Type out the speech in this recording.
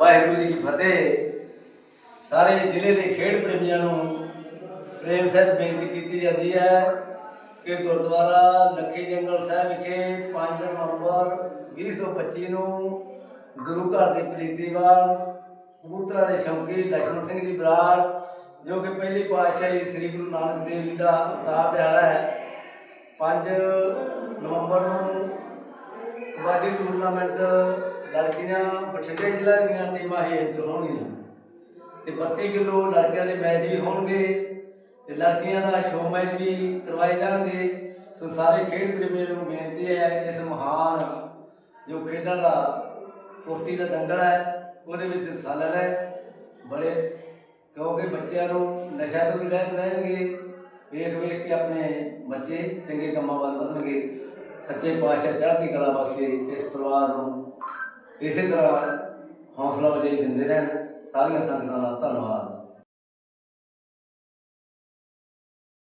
ਵਾਹਿਗੁਰੂ ਜੀ ਕੀ ਫਤਿਹ। ਸਾਰੇ ਜ਼ਿਲ੍ਹੇ ਦੇ ਖੇਡ ਪ੍ਰੇਮੀਆਂ ਨੂੰ ਪ੍ਰੇਮ ਸਹਿਤ ਬੇਨਤੀ ਕੀਤੀ ਜਾਂਦੀ ਹੈ ਕਿ ਗੁਰਦੁਆਰਾ ਲੱਖੇ ਜੰਗਲ ਸਾਹਿਬ ਵਿਖੇ 5 ਨਵੰਬਰ 2025 ਨੂੰ ਗੁਰੂ ਘਰ ਦੇ ਪ੍ਰੀਤੀਵਾਨ ਕਬੂਤਰਾਂ ਦੇ ਸ਼ੌਕੀ ਲਖਨ ਸਿੰਘ ਜੀ ਬਰਾੜ, ਜੋ ਕਿ ਪਹਿਲੀ ਪਾਤਸ਼ਾਹੀ ਸ੍ਰੀ ਗੁਰੂ ਨਾਨਕ ਦੇਵ ਜੀ ਦਾ ਅਵਤਾਰ ਦਿਹਾੜਾ ਹੈ, ਪੰਜ ਕਬੱਡੀ ਟੂਰਨਾਮੈਂਟ ਲੜਕੀਆਂ ਬਠਿੰਡੇ ਜ਼ਿਲ੍ਹਾ ਦੀਆਂ ਟੀਮਾਂ ਹੀ ਹੋਣਗੀਆਂ ਤੇ 32 ਕਿਲੋ ਲੜਕਿਆਂ ਦੇ ਮੈਚ ਵੀ ਹੋਣਗੇ ਤੇ ਲੜਕੀਆਂ ਦਾ ਸ਼ੋਅ ਮੈਚ ਵੀ ਕਰਵਾਏ ਜਾਣਗੇ। ਸੋ ਸਾਰੇ ਖੇਡ ਪ੍ਰੇਮੀਆਂ ਨੂੰ ਬੇਨਤੀ ਹੈ, ਇਸ ਮਹਾਨ ਜੋ ਖੇਡਾਂ ਦਾ ਕੁਸ਼ਤੀ ਦਾ ਦੰਗਲ ਹੈ, ਉਹਦੇ ਵਿੱਚ ਹਿੱਸਾ ਲੈਣਾ ਹੈ ਬੜੇ ਕਿਉਂਕਿ ਬੱਚਿਆਂ ਨੂੰ ਨਸ਼ਾ ਤੋਂ ਵੀ ਰਹਿਤ ਰਹਿਣਗੇ। ਵੇਖ ਵੇਖ ਕੇ ਆਪਣੇ ਬੱਚੇ ਚੰਗੇ ਕੰਮਾਂ ਵੱਲ ਵਧਣਗੇ। ਸੱਚੇ ਪਾਤਸ਼ਾਹ ਚੜ੍ਹਦੀ ਕਲਾ ਬਖਸ਼ੇ, ਇਸ ਪਰਿਵਾਰ ਨੂੰ ਇਸੇ ਤਰ੍ਹਾਂ ਹੌਸਲਾ ਵਜਾਈ ਦਿੰਦੇ ਰਹਿਣ। ਸਾਰੀਆਂ ਸੰਗਤਾਂ ਦਾ ਧੰਨਵਾਦ।